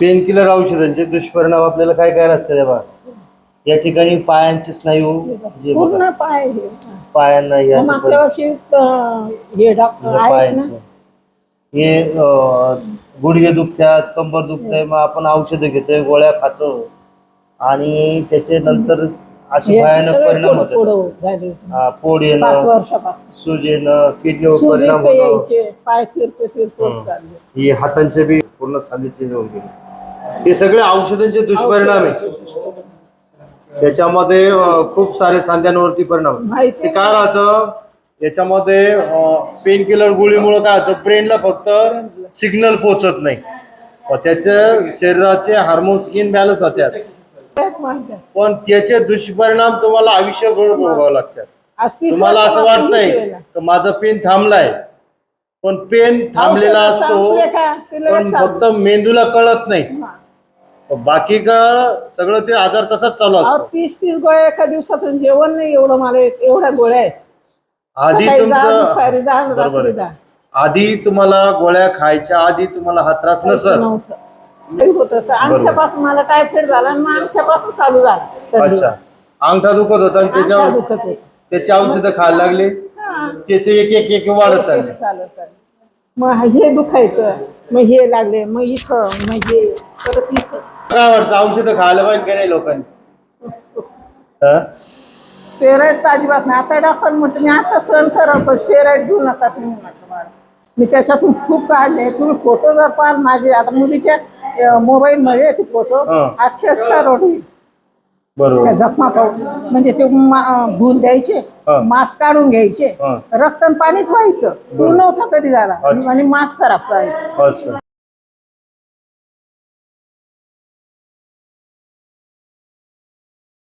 Pain killer औषधांचे दुष्परिणाम आपल्याला काय काय असतात हे बघा या ठिकाणी पायांचे स्नायू जे बघा. पूर्ण पाय हे. पायांना या मग मागच्या वर्षी अं, हे डॉक्टर आहेत ना? पायांचे. हे अं, गुडघे दुखतात कंबर दुखतंय मग आपण औषधं घेतोय गोळ्या खातो. आणि त्याचे नंतर असे हे भयानक सगळे परिणाम पुढं- पुढं होतात झाले. हा, पोड पाच येणं वर्षापासून. सूज येणं किडनीवर परिणाम ते होणं. यायचे पाय फिरते फिरते हं. चालले. ही हातांचे बी पूर्ण सांधेचे हे होऊन गेले हे सगळे औषधांचे दुष्परिणाम आहे त्याच्यामध्ये खूप सारे सांध्यांवरती परिणाम ते काय राहतं? याच्यामध्ये पेन किलर गोळीमुळे काय होतं? ब्रेनला फक्त सिग्नल पोहोचत नाही. त्याच्या शरीराचे हार्मोन्स इनबॅलन्स होतात आहे. पण त्याचे दुष्परिणाम तुम्हाला आयुष्यभर भोगावे लागतात. तुम्हाला असं वाटतंय माझं पेन थांबलाय. पण पेन थांबलेला असतो पण. फक्त मेंदूला कळत नाही. बाकी का सगळं ते आजार तसाच चालू अहो, असतो तीस तीस गोळ्या एका दिवसातून जेवण नाही एवढं मला येत. एवढ्या गोळ्या आहेत आधी सकाळी दहा, दुपारी तुमचं दहा, बरोबर रात्री आहे. दहा. आधी तुम्हाला गोळ्या खायच्या आधी तुम्हाला हा त्रास नसत नव्हतं काही होतं अंगठ्यापासून मला टायफॉइड झाला आणि मग अंगठ्यापासून चालू झाला सर्दी. अच्छा अंगठा दुखत होता आणि अंगठा त्याच्यावर दुखत. त्याची औषधं खायला लागली हा. त्याचे एक एक एक वाढत चालले चालत चालत. मग हे दुखायचं. मग हे लागले मग इथं मग हे परत इथं. काय वाटतं औषधं खायला पाहिजे का नाही लोकांनी? हा? स्टेरॉइड अजिबात नाही. आता डॉक्टर म्हटलं मी असं सहन करा पण स्टेरॉइड घेऊ नका तुम्ही. म्हटलं मी त्याच्यातून खूप काढले. तुम्ही फोटो जर पाहाल माझे आता मुलीच्या मोबाईल मध्ये ते फोटो हा. अक्षरशः बरोबर जखमा पाहून म्हणजे ते भूल द्यायचे. मास्क काढून घ्यायचे. रक्त पाणीच व्हायचं तू नव्हता कधी झाला. आणि मास्क खराब करायचं